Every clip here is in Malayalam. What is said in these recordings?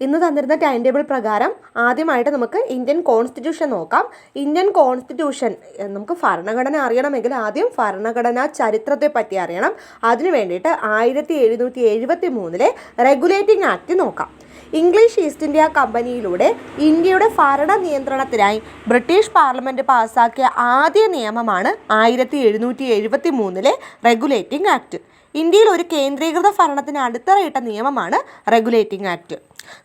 ഇന്ന് തന്നിരുന്ന ടൈം ടേബിൾ പ്രകാരം ആദ്യമായിട്ട് നമുക്ക് ഇന്ത്യൻ കോൺസ്റ്റിറ്റ്യൂഷൻ നോക്കാം. ഇന്ത്യൻ കോൺസ്റ്റിറ്റ്യൂഷൻ നമുക്ക് ഭരണഘടന അറിയണമെങ്കിൽ ആദ്യം ഭരണഘടനാ ചരിത്രത്തെ പറ്റി അറിയണം. അതിനു വേണ്ടിയിട്ട് ആയിരത്തി എഴുന്നൂറ്റി എഴുപത്തി മൂന്നിലെ റെഗുലേറ്റിംഗ് ആക്ട് നോക്കാം. ഇംഗ്ലീഷ് ഈസ്റ്റ് ഇന്ത്യ കമ്പനിയിലൂടെ ഇന്ത്യയുടെ ഭരണ നിയന്ത്രണത്തിനായി ബ്രിട്ടീഷ് പാർലമെന്റ് പാസാക്കിയ ആദ്യ നിയമമാണ് ആയിരത്തി എഴുന്നൂറ്റി എഴുപത്തി മൂന്നിലെ റെഗുലേറ്റിംഗ് ആക്ട് ഇന്ത്യയിൽ ഒരു കേന്ദ്രീകൃത ഭരണത്തിന് അടിത്തറയിട്ട നിയമമാണ് regulating act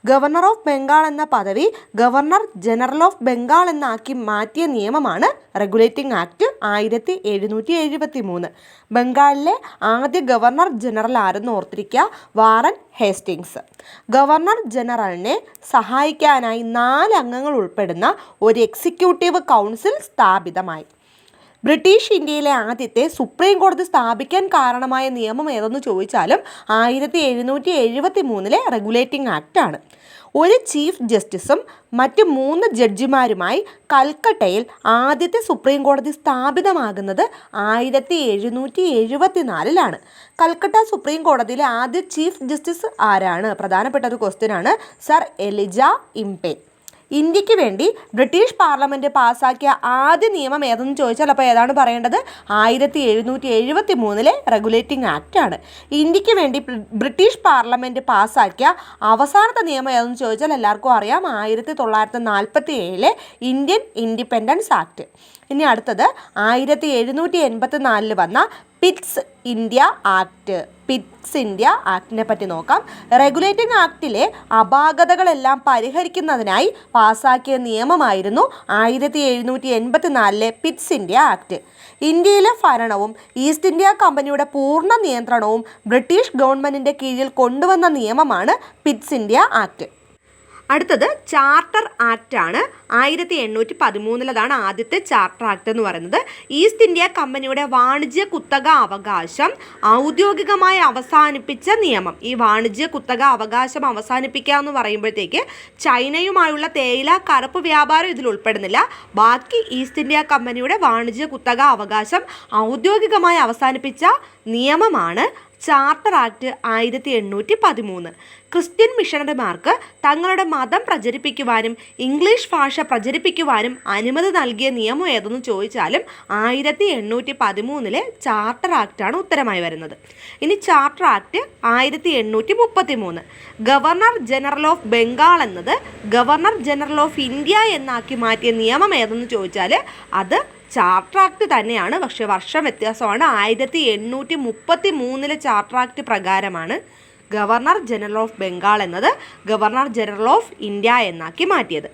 governor of Bengal എന്ന പദവി ഗവർണർ ജനറൽ ഓഫ് ബംഗാൾ എന്നാക്കി മാറ്റിയ നിയമമാണ് റെഗുലേറ്റിംഗ് ആക്ട് ആയിരത്തി എഴുന്നൂറ്റി എഴുപത്തി മൂന്ന് ബംഗാളിലെ ആദ്യ ഗവർണർ ജനറൽ ആരെന്ന് ഓർത്തിരിക്കുക? Warren Hastings. ഗവർണർ ജനറലിനെ സഹായിക്കാനായി നാല് അംഗങ്ങൾ ഉൾപ്പെടുന്ന ഒരു എക്സിക്യൂട്ടീവ് കൗൺസിൽ സ്ഥാപിതമായി. ബ്രിട്ടീഷ് ഇന്ത്യയിലെ ആദ്യത്തെ സുപ്രീം കോടതി സ്ഥാപിക്കാൻ കാരണമായ നിയമം ഏതെന്ന് ചോദിച്ചാലും ആയിരത്തി എഴുന്നൂറ്റി എഴുപത്തി മൂന്നിലെ റെഗുലേറ്റിംഗ് ആക്റ്റാണ്. ഒരു ചീഫ് ജസ്റ്റിസും മറ്റ് മൂന്ന് ജഡ്ജിമാരുമായി കൽക്കട്ടയിൽ ആദ്യത്തെ സുപ്രീം കോടതി സ്ഥാപിതമാകുന്നത് ആയിരത്തി എഴുന്നൂറ്റി എഴുപത്തി നാലിലാണ് കൽക്കട്ട സുപ്രീം കോടതിയിലെ ആദ്യ ചീഫ് ജസ്റ്റിസ് ആരാണ്? പ്രധാനപ്പെട്ട ഒരു ക്വസ്റ്റ്യനാണ് സർ എലിജ ഇംപെ. ഇന്ത്യയ്ക്ക് വേണ്ടി ബ്രിട്ടീഷ് പാർലമെന്റ് പാസ്സാക്കിയ ആദ്യ നിയമം ഏതെന്ന് ചോദിച്ചാൽ അപ്പോൾ ഏതാണ് പറയേണ്ടത്? ആയിരത്തി എഴുന്നൂറ്റി എഴുപത്തി മൂന്നിലെ റെഗുലേറ്റിംഗ് ആക്ട് ആണ്. ഇന്ത്യയ്ക്ക് വേണ്ടി ബ്രിട്ടീഷ് പാർലമെന്റ് പാസ്സാക്കിയ അവസാനത്തെ നിയമം ഏതെന്ന് ചോദിച്ചാൽ എല്ലാവർക്കും അറിയാം ആയിരത്തി തൊള്ളായിരത്തി നാൽപ്പത്തി ഏഴിലെ ഇന്ത്യൻ ഇൻഡിപെൻഡൻസ് ആക്ട്. ഇനി അടുത്തത് ആയിരത്തി എഴുന്നൂറ്റി എൺപത്തി നാലിൽ വന്ന Pitt's India act Pitt's India ആക്ടിനെ പറ്റി നോക്കാം. റെഗുലേറ്റിംഗ് ആക്ടിലെ അപാകതകളെല്ലാം പരിഹരിക്കുന്നതിനായി പാസാക്കിയ നിയമമായിരുന്നു ആയിരത്തി എഴുന്നൂറ്റി എൺപത്തി നാലിലെ പിറ്റ്സ് ഇന്ത്യ ആക്ട്. ഇന്ത്യയിലെ ഭരണവും ഈസ്റ്റ് ഇന്ത്യ കമ്പനിയുടെ പൂർണ നിയന്ത്രണവും ബ്രിട്ടീഷ് ഗവൺമെന്റിന്റെ കീഴിൽ കൊണ്ടുവന്ന നിയമമാണ് പിറ്റ്സ് ഇന്ത്യ ആക്ട്. അടുത്തത് ചാർട്ടർ ആക്ട് ആണ്. ആയിരത്തി എണ്ണൂറ്റി പതിമൂന്നിലതാണ് ആദ്യത്തെ ചാർട്ടർ ആക്ട് എന്ന് പറയുന്നത്. ഈസ്റ്റ് ഇന്ത്യ കമ്പനിയുടെ വാണിജ്യ കുത്തക അവകാശം ഔദ്യോഗികമായി അവസാനിപ്പിച്ച നിയമം. ഈ വാണിജ്യ കുത്തക അവകാശം അവസാനിപ്പിക്കുക എന്ന് പറയുമ്പോഴത്തേക്ക് ചൈനയുമായുള്ള തേയില കറുപ്പ് വ്യാപാരം ഇതിൽ ഉൾപ്പെടുന്നില്ല. ബാക്കി ഈസ്റ്റ് ഇന്ത്യ കമ്പനിയുടെ വാണിജ്യ കുത്തക അവകാശം ഔദ്യോഗികമായി അവസാനിപ്പിച്ച നിയമമാണ്. ചാർട്ടർ ആക്ട് ആയിരത്തി എണ്ണൂറ്റി പതിമൂന്ന് ക്രിസ്ത്യൻ മിഷണറിമാർക്ക് തങ്ങളുടെ മതം പ്രചരിപ്പിക്കുവാനും ഇംഗ്ലീഷ് ഭാഷ പ്രചരിപ്പിക്കുവാനും അനുമതി നൽകിയ നിയമം ഏതെന്ന് ചോദിച്ചാലും ആയിരത്തി എണ്ണൂറ്റി പതിമൂന്നിലെ ചാർട്ടർ ആക്റ്റാണ് ഉത്തരമായി വരുന്നത്. ഇനി ചാർട്ടർ ആക്ട് ആയിരത്തി എണ്ണൂറ്റി മുപ്പത്തി മൂന്ന് ഗവർണർ ജനറൽ ഓഫ് ബംഗാൾ എന്നത് ഗവർണർ ജനറൽ ഓഫ് ഇന്ത്യ എന്നാക്കി മാറ്റിയ നിയമം ഏതെന്ന് ചോദിച്ചാൽ അത് ചാർട്ടർ ആക്ട് തന്നെയാണ്. പക്ഷേ വർഷം വ്യത്യാസമാണ്. ആയിരത്തി എണ്ണൂറ്റി മുപ്പത്തി മൂന്നിലെ ചാർട്ടർ ആക്ട് പ്രകാരമാണ് ഗവർണർ ജനറൽ ഓഫ് ബംഗാൾ എന്നത് ഗവർണർ ജനറൽ ഓഫ് ഇന്ത്യ എന്നാക്കി മാറ്റിയത്.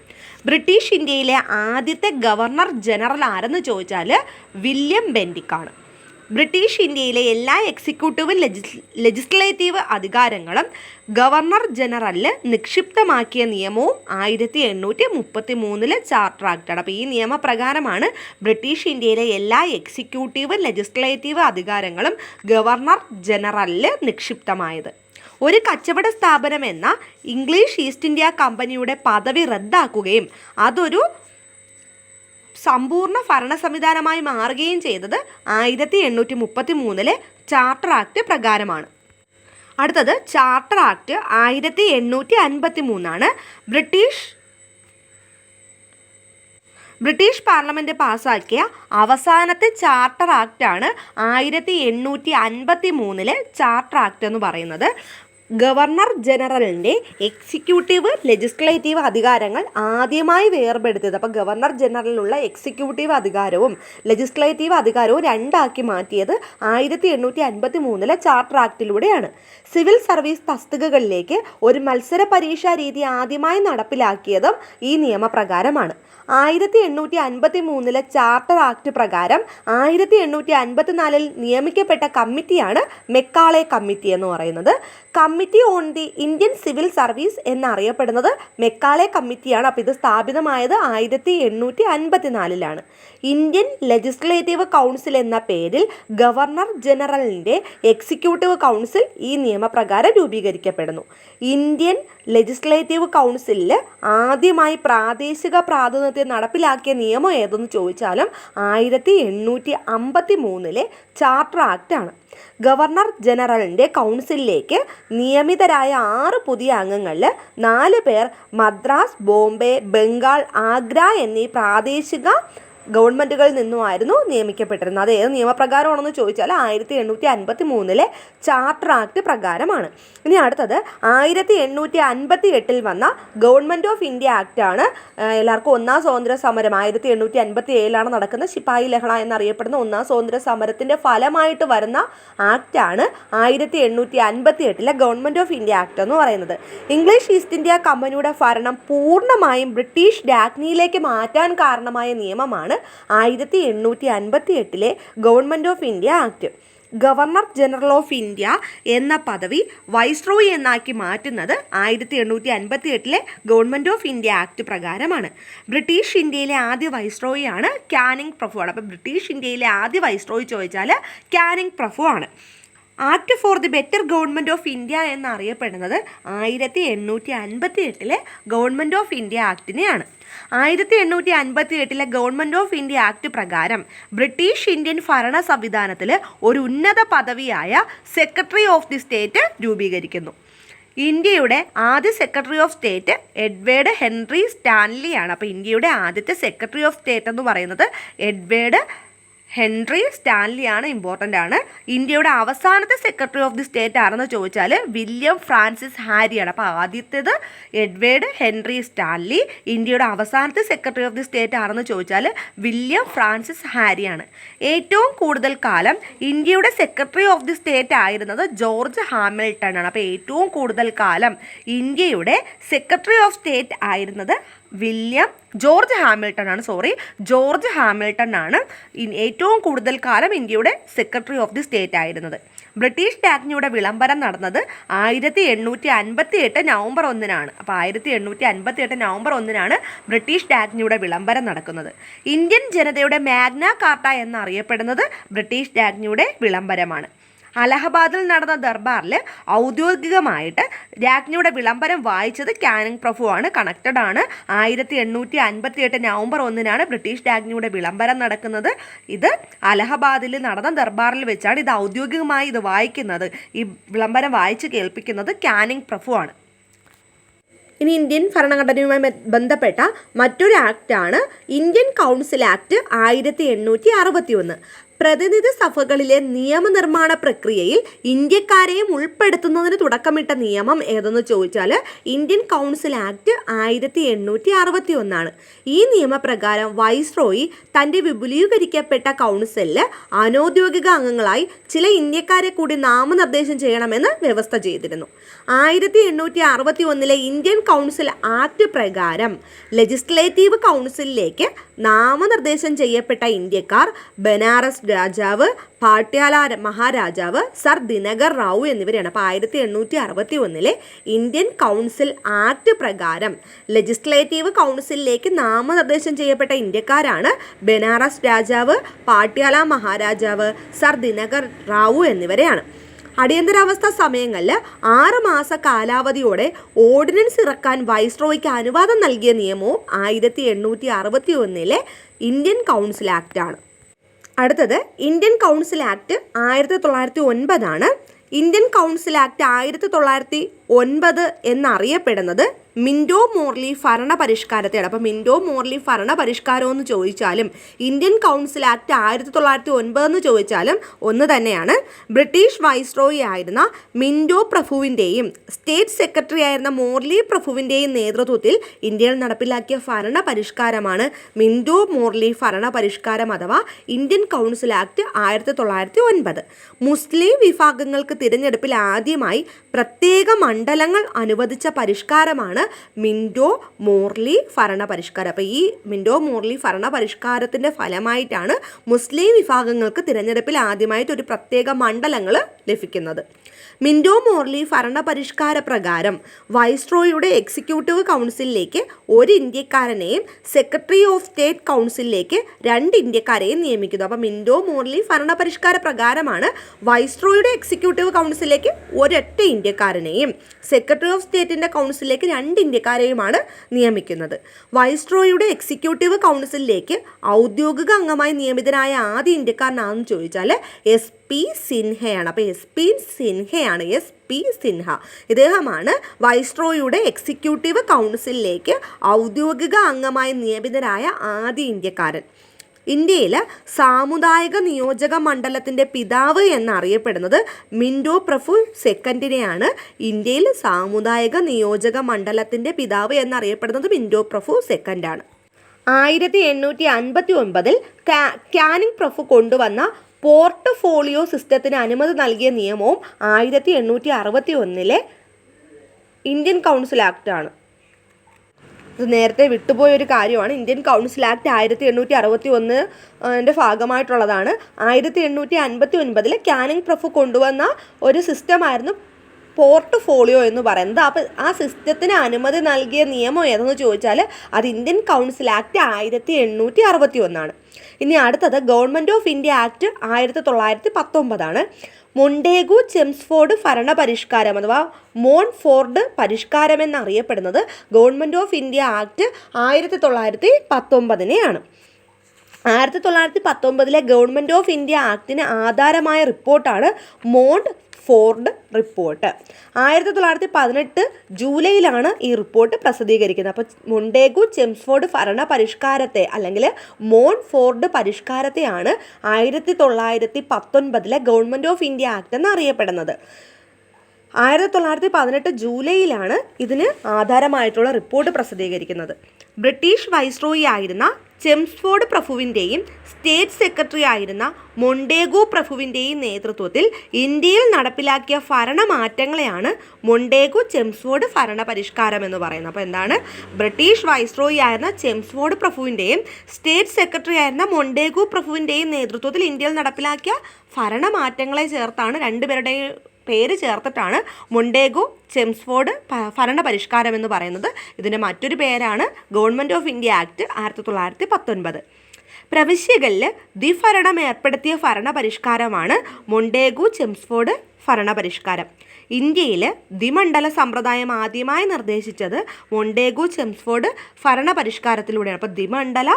ബ്രിട്ടീഷ് ഇന്ത്യയിലെ ആദ്യത്തെ ഗവർണർ ജനറൽ ആരെന്ന് ചോദിച്ചാൽ വില്യം ബെൻഡിക്കാണ്. ബ്രിട്ടീഷ് ഇന്ത്യയിലെ എല്ലാ എക്സിക്യൂട്ടീവ് ലെജിസ് ലെജിസ്ലേറ്റീവ് അധികാരങ്ങളും ഗവർണർ ജനറലിന് നിക്ഷിപ്തമാക്കിയ നിയമവും ആയിരത്തി എണ്ണൂറ്റി മുപ്പത്തി മൂന്നിലെ ചാർട്ടർ ആക്ടാണ് അപ്പോൾ ഈ നിയമപ്രകാരമാണ് ബ്രിട്ടീഷ് ഇന്ത്യയിലെ എല്ലാ എക്സിക്യൂട്ടീവ് ലെജിസ്ലേറ്റീവ് അധികാരങ്ങളും ഗവർണർ ജനറലിന് നിക്ഷിപ്തമായത്. ഒരു കച്ചവട സ്ഥാപനം എന്ന ഇംഗ്ലീഷ് ഈസ്റ്റ് ഇന്ത്യ കമ്പനിയുടെ പദവി റദ്ദാക്കുകയും അതൊരു സമ്പൂർണ ഭരണ സംവിധാനമായി മാറുകയും ചെയ്തത് ആയിരത്തി എണ്ണൂറ്റി മുപ്പത്തി മൂന്നിലെ ചാർട്ടർ ആക്ട് പ്രകാരമാണ്. അടുത്തത് ചാർട്ടർ ആക്ട് ആയിരത്തി എണ്ണൂറ്റി അൻപത്തി മൂന്നാണ് ബ്രിട്ടീഷ് ബ്രിട്ടീഷ് പാർലമെന്റ് പാസ്സാക്കിയ അവസാനത്തെ ചാർട്ടർ ആക്റ്റാണ് ആയിരത്തി എണ്ണൂറ്റി അൻപത്തി മൂന്നിലെ ചാർട്ടർ ആക്ട് എന്ന് പറയുന്നത്. ഗവർണർ ജനറലിന്റെ എക്സിക്യൂട്ടീവ് ലെജിസ്ലേറ്റീവ് അധികാരങ്ങൾ ആദ്യമായി വേർപെടുത്തിയത്. അപ്പോൾ ഗവർണർ ജനറലിനുള്ള എക്സിക്യൂട്ടീവ് അധികാരവും ലെജിസ്ലേറ്റീവ് അധികാരവും രണ്ടാക്കി മാറ്റിയത് ആയിരത്തി എണ്ണൂറ്റി അൻപത്തി മൂന്നിലെ ചാർട്ടർ ആക്ടിലൂടെയാണ്. സിവിൽ സർവീസ് തസ്തികകളിലേക്ക് ഒരു മത്സര പരീക്ഷാ രീതി ആദ്യമായി നടപ്പിലാക്കിയതും ഈ നിയമപ്രകാരമാണ്. ആയിരത്തി എണ്ണൂറ്റി അൻപത്തി മൂന്നിലെ ചാർട്ടർ ആക്ട് പ്രകാരം ആയിരത്തി എണ്ണൂറ്റി അൻപത്തി നാലിൽ നിയമിക്കപ്പെട്ട കമ്മിറ്റിയാണ് മെക്കാളെ കമ്മിറ്റി എന്ന് പറയുന്നത്. Committee on the Indian civil service എന്നറിയപ്പെടുന്നത് മെക്കാളെ കമ്മിറ്റിയാണ്. അപ്പോൾ ഇത് സ്ഥാപിതമായത് ആയിരത്തി എണ്ണൂറ്റി അൻപത്തി നാലിലാണ് ഇന്ത്യൻ ലെജിസ്ലേറ്റീവ് കൗൺസിൽ എന്ന പേരിൽ ഗവർണർ ജനറലിന്റെ എക്സിക്യൂട്ടീവ് കൗൺസിൽ ഈ നിയമപ്രകാരം രൂപീകരിക്കപ്പെടുന്നു. ഇന്ത്യൻ ലെജിസ്ലേറ്റീവ് കൗൺസിലിൽ ആദ്യമായി പ്രാദേശിക പ്രാതിനിധ്യം നടപ്പിലാക്കിയ നിയമം ഏതെന്ന് ചോദിച്ചാലും ആയിരത്തി എണ്ണൂറ്റി അമ്പത്തി മൂന്നിലെ ചാർട്ടർ ആക്ട് ആണ് ഗവർണർ ജനറലിന്റെ കൗൺസിലിലേക്ക് നിയമിതരായ ആറ് പുതിയ അംഗങ്ങളിൽ നാല് പേർ മദ്രാസ് ബോംബെ ബംഗാൾ ആഗ്ര എന്നീ പ്രാദേശിക ഗവൺമെന്റുകളിൽ നിന്നുമായിരുന്നു നിയമിക്കപ്പെട്ടിരുന്നത്. അത് ഏത് നിയമപ്രകാരമാണെന്ന് ചോദിച്ചാൽ ആയിരത്തി എണ്ണൂറ്റി അൻപത്തി മൂന്നിലെ ചാർട്ടർ ആക്ട് പ്രകാരമാണ്. ഇനി അടുത്തത് ആയിരത്തി എണ്ണൂറ്റി അൻപത്തി എട്ടിൽ വന്ന ഗവൺമെന്റ് ഓഫ് ഇന്ത്യ ആക്ട് ആണ് എല്ലാവർക്കും ഒന്നാം സ്വാതന്ത്ര്യ സമരം. ആയിരത്തി എണ്ണൂറ്റി അൻപത്തി ഏഴിലാണ് നടക്കുന്ന ശിപ്പായി ലഹള എന്നറിയപ്പെടുന്ന ഒന്നാം സ്വാതന്ത്ര്യ സമരത്തിന്റെ ഫലമായിട്ട് വരുന്ന ആക്റ്റാണ് ആയിരത്തി എണ്ണൂറ്റി അൻപത്തി എട്ടിലെ ഗവൺമെന്റ് ഓഫ് ഇന്ത്യ ആക്ട് എന്ന് പറയുന്നത്. ഇംഗ്ലീഷ് ഈസ്റ്റ് ഇന്ത്യ കമ്പനിയുടെ ഭരണം പൂർണമായും ബ്രിട്ടീഷ് രാജ്ഞിയിലേക്ക് മാറ്റാൻ കാരണമായ നിയമമാണ് ആയിരത്തി എണ്ണൂറ്റി അൻപത്തി എട്ടിലെ government of India act. Governor general of India എന്ന പദവി വൈസ്രോയി എന്നാക്കി മാറ്റുന്നത് ആയിരത്തി എണ്ണൂറ്റി അൻപത്തി എട്ടിലെ ഗവൺമെന്റ് ഓഫ് ഇന്ത്യ ആക്ട് പ്രകാരമാണ്. ബ്രിട്ടീഷ് ഇന്ത്യയിലെ ആദ്യ വൈസ്രോയി ആണ് ക്യാനിങ് പ്രഫു ആണ് അപ്പോൾ ബ്രിട്ടീഷ് ഇന്ത്യയിലെ ആദ്യ വൈസ്രോയി ചോദിച്ചാൽ ക്യാനിങ് പ്രഫു ആണ്. Act for the better government of India എന്നറിയപ്പെടുന്നത് ആയിരത്തി എണ്ണൂറ്റി അൻപത്തി എട്ടിലെ ഗവൺമെന്റ് ഓഫ് ഇന്ത്യ ആക്ടിനെയാണ്. ആയിരത്തി എണ്ണൂറ്റി അൻപത്തി എട്ടിലെ ഗവൺമെന്റ് ഓഫ് ഇന്ത്യ ആക്ട് പ്രകാരം ബ്രിട്ടീഷ് ഇന്ത്യൻ ഭരണ സംവിധാനത്തിൽ ഒരു ഉന്നത പദവിയായ സെക്രട്ടറി ഓഫ് ദി സ്റ്റേറ്റ് രൂപീകരിക്കുന്നു. ഇന്ത്യയുടെ ആദ്യ secretary of state Edward Henry സ്റ്റാൻലിയാണ്. അപ്പോൾ ഇന്ത്യയുടെ ആദ്യത്തെ സെക്രട്ടറി ഓഫ് സ്റ്റേറ്റ് എന്ന് പറയുന്നത് എഡ്വേർഡ് ഹെൻറി സ്റ്റാൻലി ആണ് ഇമ്പോർട്ടന്റ് ആണ്. ഇന്ത്യയുടെ അവസാനത്തെ സെക്രട്ടറി ഓഫ് ദി സ്റ്റേറ്റ് ആണെന്ന് ചോദിച്ചാൽ വില്യം ഫ്രാൻസിസ് ഹാരിയാണ്. അപ്പോൾ ആദ്യത്തേത് എഡ്വേർഡ് ഹെൻറി സ്റ്റാൻലി. ഇന്ത്യയുടെ അവസാനത്തെ സെക്രട്ടറി ഓഫ് ദി സ്റ്റേറ്റ് ആണെന്ന് ചോദിച്ചാൽ വില്യം ഫ്രാൻസിസ് ഹാരിയാണ്. ഏറ്റവും കൂടുതൽ കാലം ഇന്ത്യയുടെ സെക്രട്ടറി ഓഫ് ദി സ്റ്റേറ്റ് ആയിരുന്നത് ജോർജ് ഹാമിൽട്ടൺ ആണ്. അപ്പോൾ ഏറ്റവും കൂടുതൽ കാലം ഇന്ത്യയുടെ സെക്രട്ടറി ഓഫ് സ്റ്റേറ്റ് ആയിരുന്നത് വില്യം ജോർജ് ഹാമിൽട്ടൺ ആണ് സോറി ജോർജ് ഹാമിൽട്ടൺ ആണ് ഏറ്റവും കൂടുതൽ കാലം ഇന്ത്യയുടെ സെക്രട്ടറി ഓഫ് ദി സ്റ്റേറ്റ് ആയിരുന്നത്. ബ്രിട്ടീഷ് രാജ്ഞിയുടെ വിളംബരം നടന്നത് ആയിരത്തി എണ്ണൂറ്റി അൻപത്തി എട്ട് നവംബർ ഒന്നിനാണ്. അപ്പോൾ ആയിരത്തി എണ്ണൂറ്റി അൻപത്തി എട്ട് നവംബർ ഒന്നിനാണ് ബ്രിട്ടീഷ് രാജ്ഞിയുടെ വിളംബരം നടക്കുന്നത്. ഇന്ത്യൻ ജനതയുടെ മാഗ്ന കാർട്ട എന്നറിയപ്പെടുന്നത് ബ്രിട്ടീഷ് രാജ്ഞിയുടെ വിളംബരമാണ്. അലഹബാദിൽ നടന്ന ദർബാറിൽ ഔദ്യോഗികമായിട്ട് രാജ്ഞിയുടെ വിളംബരം വായിച്ചത് കാനിങ് ആണ് കണക്റ്റഡ് ആണ്. ആയിരത്തി എണ്ണൂറ്റി അൻപത്തി എട്ട് നവംബർ ഒന്നിനാണ് ബ്രിട്ടീഷ് രാജ്ഞിയുടെ വിളംബരം നടക്കുന്നത്. ഇത് അലഹബാദിൽ നടന്ന ദർബാറിൽ വെച്ചാണ് ഇത് ഔദ്യോഗികമായി ഇത് വായിക്കുന്നത്. ഈ വിളംബരം വായിച്ച് കേൾപ്പിക്കുന്നത് കാനിങ് ആണ് ഇനി ഇന്ത്യൻ ഭരണഘടനയുമായി ബന്ധപ്പെട്ട മറ്റൊരു ആക്റ്റാണ് ഇന്ത്യൻ കൗൺസിൽ ആക്ട് ആയിരത്തി എണ്ണൂറ്റി അറുപത്തി ഒന്ന് പ്രതിനിധി സഭകളിലെ നിയമനിർമ്മാണ പ്രക്രിയയിൽ ഇന്ത്യക്കാരെയും ഉൾപ്പെടുത്തുന്നതിന് തുടക്കമിട്ട നിയമം ഏതെന്ന് ചോദിച്ചാൽ ഇന്ത്യൻ കൗൺസിൽ ആക്ട് ആയിരത്തി എണ്ണൂറ്റി അറുപത്തി ഒന്നാണ് ഈ നിയമപ്രകാരം വൈസ്രോയി തന്റെ വിപുലീകരിക്കപ്പെട്ട കൗൺസിലിൽ അനൗദ്യോഗിക അംഗങ്ങളായി ചില ഇന്ത്യക്കാരെ കൂടി നാമനിർദ്ദേശം ചെയ്യണമെന്ന് വ്യവസ്ഥ ചെയ്തിരുന്നു. ആയിരത്തി എണ്ണൂറ്റി അറുപത്തി ഒന്നിലെ ഇന്ത്യൻ കൗൺസിൽ ആക്ട് പ്രകാരം ലെജിസ്ലേറ്റീവ് കൗൺസിലിലേക്ക് നാമനിർദ്ദേശം ചെയ്യപ്പെട്ട ഇന്ത്യക്കാർ ബനാറസ് രാജാവ് പാട്യാല മഹാരാജാവ് സർ ദിനകർ റാവു എന്നിവരെയാണ്. അപ്പോൾ ആയിരത്തി എണ്ണൂറ്റി അറുപത്തി ഒന്നിലെ ഇന്ത്യൻ കൗൺസിൽ ആക്ട് പ്രകാരം ലെജിസ്ലേറ്റീവ് കൗൺസിലിലേക്ക് നാമനിർദ്ദേശം ചെയ്യപ്പെട്ട ഇന്ത്യക്കാരാണ് ബനാറസ് രാജാവ് പാട്യാല മഹാരാജാവ് സർ ദിനകർ റാവു എന്നിവരെയാണ്. അടിയന്തരാവസ്ഥ സമയങ്ങളിൽ ആറ് മാസ കാലാവധിയോടെ ഓർഡിനൻസ് ഇറക്കാൻ വൈസ്രോയ്ക്ക് അനുവാദം നൽകിയ നിയമവും ആയിരത്തി എണ്ണൂറ്റി അറുപത്തി ഒന്നിലെ ഇന്ത്യൻ കൗൺസിൽ ആക്ട് ആണ് അടുത്തത് ഇന്ത്യൻ കൗൺസിൽ ആക്ട് ആയിരത്തി തൊള്ളായിരത്തി ഒൻപതാണ് ഇന്ത്യൻ കൗൺസിൽ ആക്ട് ആയിരത്തി തൊള്ളായിരത്തി ഒൻപത് എന്നറിയപ്പെടുന്നത് മിൻഡോ മോർലി ഭരണ പരിഷ്കാരത്തെയാണ്. അപ്പോൾ മിൻഡോ മോർലി ഭരണ പരിഷ്കാരം എന്ന് ചോദിച്ചാലും ഇന്ത്യൻ കൗൺസിൽ ആക്ട് ആയിരത്തി തൊള്ളായിരത്തി ഒൻപത് എന്ന് ചോദിച്ചാലും ഒന്ന് തന്നെയാണ്. ബ്രിട്ടീഷ് വൈസ്രോയി ആയിരുന്ന മിൻഡോ പ്രഭുവിന്റെയും സ്റ്റേറ്റ് സെക്രട്ടറി ആയിരുന്ന മോർലി പ്രഭുവിന്റെയും നേതൃത്വത്തിൽ ഇന്ത്യയിൽ നടപ്പിലാക്കിയ ഭരണ പരിഷ്കാരമാണ് മിൻഡോ മോർലി ഭരണ പരിഷ്കാരം അഥവാ ഇന്ത്യൻ കൗൺസിൽ ആക്ട് ആയിരത്തി തൊള്ളായിരത്തി ഒൻപത്. മുസ്ലിം വിഭാഗങ്ങൾക്ക് തിരഞ്ഞെടുപ്പിൽ ആദ്യമായി പ്രത്യേക മണ്ഡലങ്ങൾ അനുവദിച്ച പരിഷ്കാരമാണ് മിൻഡോ മോർലി ഭരണ പരിഷ്കാരം. അപ്പോൾ ഈ മിൻഡോ മോർലി ഭരണ പരിഷ്കാരത്തിന്റെ ഫലമായിട്ടാണ് മുസ്ലിം വിഭാഗങ്ങൾക്ക് തിരഞ്ഞെടുപ്പിൽ ആദ്യമായിട്ട് ഒരു പ്രത്യേക മണ്ഡലങ്ങൾ ലഭിക്കുന്നത്. മിൻഡോ മോർലി ഭരണപരിഷ്കാര പ്രകാരം വൈസ്രോയുടെ എക്സിക്യൂട്ടീവ് കൗൺസിലിലേക്ക് ഒരു ഇന്ത്യക്കാരനെയും സെക്രട്ടറി ഓഫ് സ്റ്റേറ്റ് കൗൺസിലിലേക്ക് രണ്ട് ഇന്ത്യക്കാരെയും നിയമിക്കുന്നു. അപ്പോൾ മിൻഡോ മോർലി ഭരണപരിഷ്കാര പ്രകാരമാണ് വൈസ്രോയുടെ എക്സിക്യൂട്ടീവ് കൗൺസിലിലേക്ക് ഒരൊറ്റ ഇന്ത്യക്കാരനെയും സെക്രട്ടറി ഓഫ് സ്റ്റേറ്റിന്റെ കൗൺസിലിലേക്ക് രണ്ട് ഇന്ത്യക്കാരെയുമാണ് നിയമിക്കുന്നത്. വൈസ്രോയുടെ എക്സിക്യൂട്ടീവ് കൗൺസിലിലേക്ക് ഔദ്യോഗിക അംഗമായി നിയമിതനായ ആദ്യ ഇന്ത്യക്കാരനാണെന്ന് ചോദിച്ചാൽ എസ് പി സിൻഹയാണ്. അപ്പോൾ S P സിൻഹയാണ്. S P Sinha. ഇദ്ദേഹമാണ് വൈസ്രോയുടെ എക്സിക്യൂട്ടീവ് കൗൺസിലിലേക്ക് ഔദ്യോഗിക അംഗമായി നിയമിതരായ ആദ്യ ഇന്ത്യക്കാരൻ. ഇന്ത്യയിൽ സാമുദായിക നിയോജക മണ്ഡലത്തിന്റെ പിതാവ് എന്നറിയപ്പെടുന്നത് മിൻഡോ പ്രഫു സെക്കൻഡിനെയാണ്. ഇന്ത്യയിൽ സാമുദായിക നിയോജക മണ്ഡലത്തിന്റെ പിതാവ് എന്നറിയപ്പെടുന്നത് മിൻഡോ പ്രഫു സെക്കൻഡാണ്. ആയിരത്തി എണ്ണൂറ്റി അൻപത്തി ഒൻപതിൽ ക്യാനിങ് പ്രഫു കൊണ്ടുവന്ന പോർട്ട്ഫോളിയോ സിസ്റ്റത്തിന് അനുമതി നൽകിയ നിയമവും ആയിരത്തി എണ്ണൂറ്റി അറുപത്തി ഒന്നിലെ ഇന്ത്യൻ കൗൺസിൽ ആക്ട് ആണ്. ഇത് നേരത്തെ വിട്ടുപോയ ഒരു കാര്യമാണ്. ഇന്ത്യൻ കൗൺസിൽ ആക്ട് ആയിരത്തി എണ്ണൂറ്റി അറുപത്തി ഒന്ന് ന്റെ ഭാഗമായിട്ടുള്ളതാണ്. ആയിരത്തി എണ്ണൂറ്റി അൻപത്തി ഒൻപതിൽ ക്യാനിങ് പ്രഫു കൊണ്ടുവന്ന ഒരു സിസ്റ്റമായിരുന്നു പോർട്ട്ഫോളിയോ എന്ന് പറയുന്നത്. അപ്പോൾ ആ സിസ്റ്റത്തിന് അനുമതി നൽകിയ നിയമം ഏതെന്ന് ചോദിച്ചാൽ അത് ഇന്ത്യൻ കൗൺസിൽ ആക്ട് ആയിരത്തി എണ്ണൂറ്റി അറുപത്തി ഒന്നാണ് ഇനി അടുത്തത് ഗവൺമെന്റ് ഓഫ് ഇന്ത്യ ആക്ട് ആയിരത്തി തൊള്ളായിരത്തി പത്തൊമ്പതാണ് മൊണ്ടേഗു ചെംസ്ഫോർഡ് ഭരണ പരിഷ്കാരം അഥവാ മോൺ ഫോർഡ് പരിഷ്കാരം എന്നറിയപ്പെടുന്നത് ഗവൺമെന്റ് ഓഫ് ഇന്ത്യ ആക്ട് ആയിരത്തി തൊള്ളായിരത്തി പത്തൊമ്പതിനെയാണ് ആയിരത്തി തൊള്ളായിരത്തി പത്തൊമ്പതിലെ ഗവൺമെന്റ് ഓഫ് ഇന്ത്യ ആക്ടിന് ആധാരമായ റിപ്പോർട്ടാണ് മോണ്ട് ഫോർഡ് റിപ്പോർട്ട്. ആയിരത്തി തൊള്ളായിരത്തി പതിനെട്ട് ജൂലൈയിലാണ് ഈ റിപ്പോർട്ട് പ്രസിദ്ധീകരിക്കുന്നത്. അപ്പോൾ മൊണ്ടേഗു ചെംസ്ഫോർഡ് ഭരണ പരിഷ്കാരത്തെ അല്ലെങ്കിൽ മോൺ ഫോർഡ് പരിഷ്കാരത്തെയാണ് ആയിരത്തി തൊള്ളായിരത്തി പത്തൊൻപതിലെ ഗവൺമെന്റ് ഓഫ് ഇന്ത്യ ആക്ട് എന്നറിയപ്പെടുന്നത്. ആയിരത്തി തൊള്ളായിരത്തി പതിനെട്ട് ജൂലൈയിലാണ് ഇതിന് ആധാരമായിട്ടുള്ള റിപ്പോർട്ട് പ്രസിദ്ധീകരിക്കുന്നത്. ബ്രിട്ടീഷ് വൈസ്രോയി ആയിരുന്ന ചെംസ്ഫോർഡ് പ്രഭുവിന്റെയും സ്റ്റേറ്റ് സെക്രട്ടറി ആയിരുന്ന മൊണ്ടേഗു പ്രഭുവിന്റെയും നേതൃത്വത്തിൽ ഇന്ത്യയിൽ നടപ്പിലാക്കിയ ഭരണമാറ്റങ്ങളെയാണ് മൊണ്ടേഗു ചെംസ്ഫോർഡ് ഭരണ പരിഷ്കാരം എന്ന് പറയുന്നത്. അപ്പോൾ എന്താണ്? ബ്രിട്ടീഷ് വൈസ്രോയി ആയിരുന്ന ചെംസ്ഫോർഡ് പ്രഭുവിന്റെയും സ്റ്റേറ്റ് സെക്രട്ടറി ആയിരുന്ന മൊണ്ടേഗു പ്രഭുവിന്റെയും നേതൃത്വത്തിൽ ഇന്ത്യയിൽ നടപ്പിലാക്കിയ ഭരണമാറ്റങ്ങളെ ചേർത്താണ് രണ്ടുപേരുടെയും പേര് ചേർത്തിട്ടാണ് മൊണ്ടേഗു ചെംസ്ഫോർഡ് ഭരണ പരിഷ്കാരം എന്ന് പറയുന്നത്. ഇതിന്റെ മറ്റൊരു പേരാണ് ഗവൺമെന്റ് ഓഫ് ഇന്ത്യ ആക്ട് ആയിരത്തി തൊള്ളായിരത്തി പത്തൊൻപത് പ്രവിശ്യകളിൽ ദ്വിഭരണം ഏർപ്പെടുത്തിയ ഭരണ പരിഷ്കാരമാണ് മൊണ്ടേഗു ചെംസ്ഫോർഡ് ഭരണ പരിഷ്കാരം ഇന്ത്യയിൽ ദ്വിമണ്ഡല സമ്പ്രദായം ആദ്യമായി നിർദ്ദേശിച്ചത് മൊണ്ടേഗു ചെംസ്ഫോർഡ് ഭരണ പരിഷ്കാരത്തിലൂടെയാണ് അപ്പോൾ ദ്വിമണ്ഡല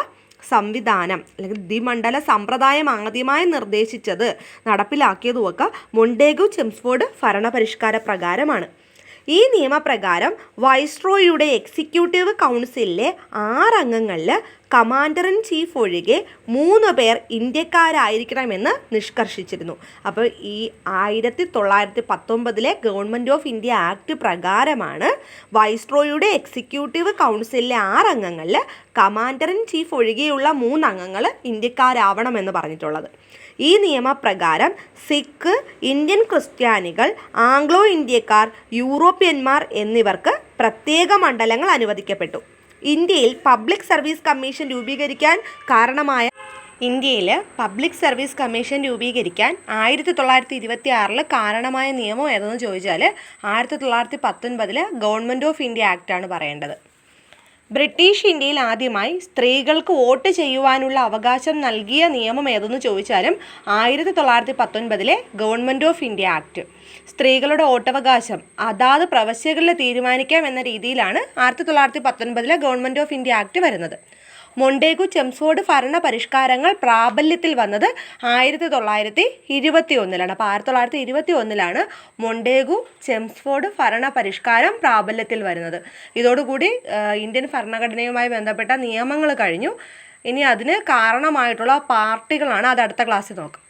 സംവിധാനം അല്ലെങ്കിൽ ദ്വിമണ്ഡല സമ്പ്രദായം ആദ്യമായി നിർദ്ദേശിച്ചത് നടപ്പിലാക്കിയതുമൊക്കെ മൊണ്ടേഗു ചെംസ്ഫോർഡ് ഭരണപരിഷ്കാര പ്രകാരമാണ്. ഈ നിയമപ്രകാരം വൈസ്രോയുടെ എക്സിക്യൂട്ടീവ് കൗൺസിലിലെ ആറംഗങ്ങളിൽ കമാൻഡർ ഇൻ ചീഫ് ഒഴികെ മൂന്ന് പേർ ഇന്ത്യക്കാരായിരിക്കണമെന്ന് നിഷ്കർഷിച്ചിരുന്നു. അപ്പോൾ ഈ ആയിരത്തി തൊള്ളായിരത്തി പത്തൊമ്പതിലെ ഗവൺമെന്റ് ഓഫ് ഇന്ത്യ ആക്ട് പ്രകാരമാണ് വൈസ്രോയുടെ എക്സിക്യൂട്ടീവ് കൗൺസിലിലെ ആറംഗങ്ങളിൽ കമാൻഡർ ഇൻ ചീഫ് ഒഴികെയുള്ള മൂന്നംഗങ്ങൾ ഇന്ത്യക്കാരാവണമെന്ന് പറഞ്ഞിട്ടുള്ളത്. ഈ നിയമപ്രകാരം സിഖ് ഇന്ത്യൻ ക്രിസ്ത്യാനികൾ ആംഗ്ലോ ഇന്ത്യക്കാർ യൂറോപ്യന്മാർ എന്നിവർക്ക് പ്രത്യേക മണ്ഡലങ്ങൾ അനുവദിക്കപ്പെട്ടു. ഇന്ത്യയിൽ പബ്ലിക് സർവീസ് കമ്മീഷൻ രൂപീകരിക്കാൻ കാരണമായ ഇന്ത്യയിൽ പബ്ലിക് സർവീസ് കമ്മീഷൻ രൂപീകരിക്കാൻ ആയിരത്തി തൊള്ളായിരത്തി ഇരുപത്തി ആറിൽ കാരണമായ നിയമം ഏതെന്ന് ചോദിച്ചാൽ ആയിരത്തി തൊള്ളായിരത്തി പത്തൊൻപതിൽ ഗവൺമെന്റ് ഓഫ് ഇന്ത്യ ആക്റ്റാണ് പറയേണ്ടത്. ബ്രിട്ടീഷ് ഇന്ത്യയിൽ ആദ്യമായി സ്ത്രീകൾക്ക് വോട്ട് ചെയ്യുവാനുള്ള അവകാശം നൽകിയ നിയമം ഏതെന്ന് ചോദിച്ചാലും ആയിരത്തി തൊള്ളായിരത്തി പത്തൊൻപതിലെ ഗവൺമെന്റ് ഓഫ് ഇന്ത്യ ആക്ട്. സ്ത്രീകളുടെ വോട്ടവകാശം അതാത് പ്രവശ്യകളിൽ തീരുമാനിക്കാം എന്ന രീതിയിലാണ് ആയിരത്തി തൊള്ളായിരത്തി പത്തൊൻപതിലെ ഗവൺമെന്റ് ഓഫ് ഇന്ത്യ ആക്ട് വരുന്നത്. മൊണ്ടേഗു ചെംസ്ഫോർഡ് ഭരണ പരിഷ്കാരങ്ങൾ പ്രാബല്യത്തിൽ വന്നത് ആയിരത്തി തൊള്ളായിരത്തി ഇരുപത്തി ഒന്നിലാണ് അപ്പോൾ ആയിരത്തി തൊള്ളായിരത്തി ഇരുപത്തി ഒന്നിലാണ് മൊണ്ടേഗു ചെംസ്ഫോർഡ് ഭരണ പരിഷ്കാരം പ്രാബല്യത്തിൽ വരുന്നത്. ഇതോടുകൂടി ഇന്ത്യൻ ഭരണഘടനയുമായി ബന്ധപ്പെട്ട നിയമങ്ങൾ കഴിഞ്ഞു. ഇനി അതിന് കാരണമായിട്ടുള്ള പാർട്ടികളാണ് അത് അടുത്ത ക്ലാസ്സിൽ നോക്കാം.